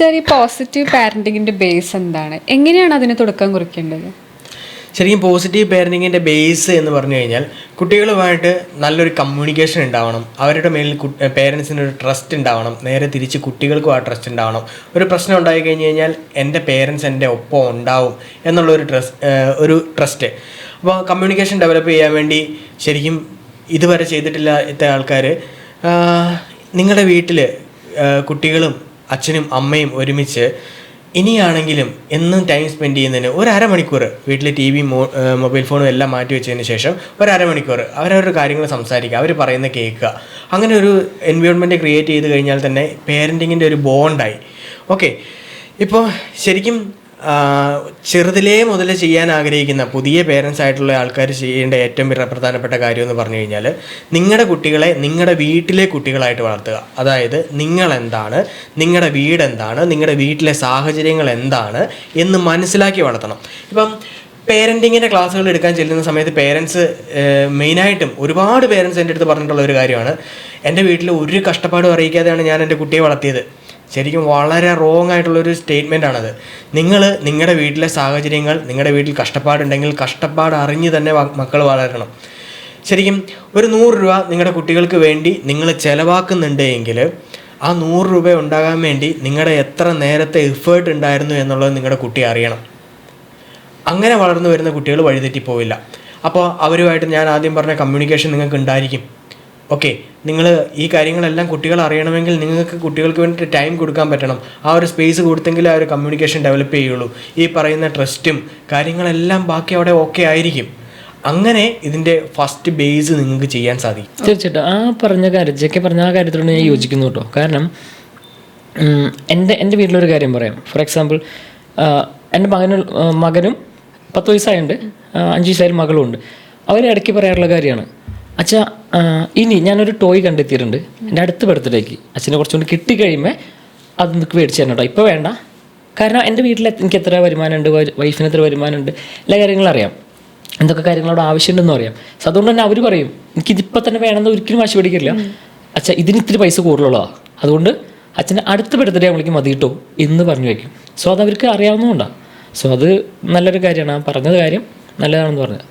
Sir ഈ positive പാരന്റിങ്ങിന്റെ base എന്താണ്? എങ്ങനെയാണ് അതിന് തുടക്കം കുറിക്കേണ്ടത്? ശരിക്കും പോസിറ്റീവ് പാരന്റിങ്ങിന്റെ ബേസ് എന്ന് പറഞ്ഞു കഴിഞ്ഞാൽ കുട്ടികളുമായിട്ട് നല്ലൊരു കമ്മ്യൂണിക്കേഷൻ ഉണ്ടാവണം. അവരുടെ മേലിൽ പേരൻസിന് ഒരു ട്രസ്റ്റ് ഉണ്ടാവണം. നേരെ തിരിച്ച് കുട്ടികൾക്കും ആ ട്രസ്റ്റ് ഉണ്ടാവണം. ഒരു പ്രശ്നം ഉണ്ടായി കഴിഞ്ഞ് കഴിഞ്ഞാൽ എന്റെ പേരൻസ് എന്റെ ഒപ്പം ഉണ്ടാവും എന്നുള്ള ഒരു ട്രസ് ഒരു ട്രസ്റ്റ് അപ്പോൾ കമ്മ്യൂണിക്കേഷൻ ഡെവലപ്പ് ചെയ്യാൻ വേണ്ടി ശരിക്കും ഇതുവരെ ചെയ്തിട്ടില്ലാത്ത ആൾക്കാർ നിങ്ങളുടെ വീട്ടിൽ കുട്ടികളും അച്ഛനും അമ്മയും ഒരുമിച്ച് ഇനിയാണെങ്കിലും എന്നും ടൈം സ്പെൻഡ് ചെയ്യുന്നതിന് ഒരു അരമണിക്കൂർ വീട്ടിലെ ടി വി മൊബൈൽ ഫോണും എല്ലാം മാറ്റി വെച്ചതിന് ശേഷം ഒരു അരമണിക്കൂർ അവരവരുടെ കാര്യങ്ങൾ സംസാരിക്കുക അവർ പറയുന്ന കേൾക്കുക. അങ്ങനെ ഒരു എൻവയോൺമെന്റ് ക്രിയേറ്റ് ചെയ്ത് കഴിഞ്ഞാൽ തന്നെ പേരന്റിങ്ങിന്റെ ഒരു ബോണ്ടായി ഓക്കെ ഇപ്പോൾ ശരിക്കും ചെറുതിലേ മുതൽ ചെയ്യാൻ ആഗ്രഹിക്കുന്ന പുതിയ പേരൻസ് ആയിട്ടുള്ള ആൾക്കാർ ചെയ്യേണ്ട ഏറ്റവും പ്ര- പ്രധാനപ്പെട്ട കാര്യം എന്ന് പറഞ്ഞു കഴിഞ്ഞാൽ നിങ്ങളുടെ കുട്ടികളെ നിങ്ങളുടെ വീട്ടിലെ കുട്ടികളായിട്ട് വളർത്തുക. അതായത് നിങ്ങൾ എന്താണ് നിങ്ങളുടെ വീട് എന്താണ് നിങ്ങളുടെ വീട്ടിലെ സാഹചര്യങ്ങൾ എന്താണ് എന്ന് മനസ്സിലാക്കി വളർത്തണം. ഇപ്പം പേരന്റിങ്ങിന്റെ ക്ലാസ്സുകൾ എടുക്കാൻ ചെല്ലുന്ന സമയത്ത് പേരൻസ് മെയിനായിട്ടും ഒരുപാട് പേരൻസ് എന്റെ അടുത്ത് പറഞ്ഞിട്ടുള്ള ഒരു കാര്യമാണ്. എന്റെ വീട്ടിൽ ഒരു കഷ്ടപ്പാടും അറിയിക്കാതെയാണ് ഞാൻ എന്റെ കുട്ടിയെ വളർത്തിയത്. ശരിക്കും വളരെ റോങ് ആയിട്ടുള്ളൊരു സ്റ്റേറ്റ്മെന്റ് ആണത്. നിങ്ങൾ നിങ്ങളുടെ വീട്ടിലെ സാഹചര്യങ്ങൾ നിങ്ങളുടെ വീട്ടിൽ കഷ്ടപ്പാടുണ്ടെങ്കിൽ കഷ്ടപ്പാട് അറിഞ്ഞ് തന്നെ മക്കൾ വളരണം. ശരിക്കും ഒരു നൂറ് രൂപ നിങ്ങളുടെ കുട്ടികൾക്ക് വേണ്ടി നിങ്ങൾ ചിലവാക്കുന്നുണ്ട് എങ്കിൽ ആ നൂറ് രൂപ ഉണ്ടാകാൻ വേണ്ടി നിങ്ങളുടെ എത്ര നേരത്തെ എഫേർട്ട് ഉണ്ടായിരുന്നു എന്നുള്ളത് നിങ്ങളുടെ കുട്ടി അറിയണം. അങ്ങനെ വളർന്നു വരുന്ന കുട്ടികൾ വഴിതെറ്റിപ്പോവില്ല അപ്പോൾ അവരുമായിട്ട് ഞാൻ ആദ്യം പറഞ്ഞ കമ്മ്യൂണിക്കേഷൻ നിങ്ങൾക്ക് ഉണ്ടായിരിക്കും. ഓക്കെ നിങ്ങൾ ഈ കാര്യങ്ങളെല്ലാം കുട്ടികൾ അറിയണമെങ്കിൽ നിങ്ങൾക്ക് കുട്ടികൾക്ക് വേണ്ടി ടൈം കൊടുക്കാൻ പറ്റണം. ആ ഒരു സ്പേസ് കൊടുത്തെങ്കിൽ ആ ഒരു കമ്മ്യൂണിക്കേഷൻ ഡെവലപ്പ് ചെയ്യുള്ളൂ. ഈ പറയുന്ന ട്രസ്റ്റും കാര്യങ്ങളെല്ലാം ബാക്കി അവിടെ ഓക്കെ ആയിരിക്കും. അങ്ങനെ ഇതിന്റെ ഫസ്റ്റ് ബേസ് നിങ്ങൾക്ക് ചെയ്യാൻ സാധിക്കും. തീർച്ചയായിട്ടും. ആ പറഞ്ഞ കാര്യം ജെക്കെ പറഞ്ഞ ആ കാര്യത്തിലൂടെ ഞാൻ യോജിക്കുന്നു കേട്ടോ. കാരണം എന്റെ എന്റെ വീട്ടിലൊരു കാര്യം പറയാം. ഫോർ എക്സാമ്പിൾ എന്റെ മകന് മകനും പത്ത് വയസ്സായുണ്ട്. അഞ്ച് വയസ്സായ മകളും ഉണ്ട് അവർ ഇടയ്ക്ക് പറയാറുള്ള കാര്യമാണ്. അച്ഛാ ഇനി ഞാനൊരു ടോയ് കണ്ടെത്തിയിട്ടുണ്ട്. എന്റെ അടുത്ത ബർത്ത്ഡേക്ക് അച്ഛനെ കുറച്ചുകൊണ്ട് കിട്ടിക്കഴിയുമ്പോൾ അത് നിങ്ങൾക്ക് മേടിച്ചു തരണം കേട്ടോ ഇപ്പോൾ വേണ്ട. കാരണം എന്റെ വീട്ടിൽ എനിക്ക് എത്ര വരുമാനമുണ്ട്? വൈഫിന് എത്ര വരുമാനമുണ്ട്? എല്ലാ കാര്യങ്ങളും അറിയാം. എന്തൊക്കെ കാര്യങ്ങളോട് ആവശ്യമുണ്ടെന്ന് അറിയാം. സോ അതുകൊണ്ട് തന്നെ അവർ പറയും എനിക്ക് ഇതിപ്പോൾ തന്നെ വേണമെന്ന് ഒരിക്കലും വാശി പിടിക്കില്ല. അച്ഛാ ഇതിന് ഇത്തിരി പൈസ കൂടുതലുള്ളതാ. അതുകൊണ്ട് അച്ഛന്റെ അടുത്ത ബർത്ത്ഡേ നമ്മൾക്ക് മതി കിട്ടും എന്ന് പറഞ്ഞു വയ്ക്കും സോ അത് അവർക്ക് അറിയാവുന്നതുകൊണ്ടാണ് സോ അത് നല്ലൊരു കാര്യമാണ്. ആ പറഞ്ഞത് കാര്യം നല്ലതാണെന്ന് പറഞ്ഞത്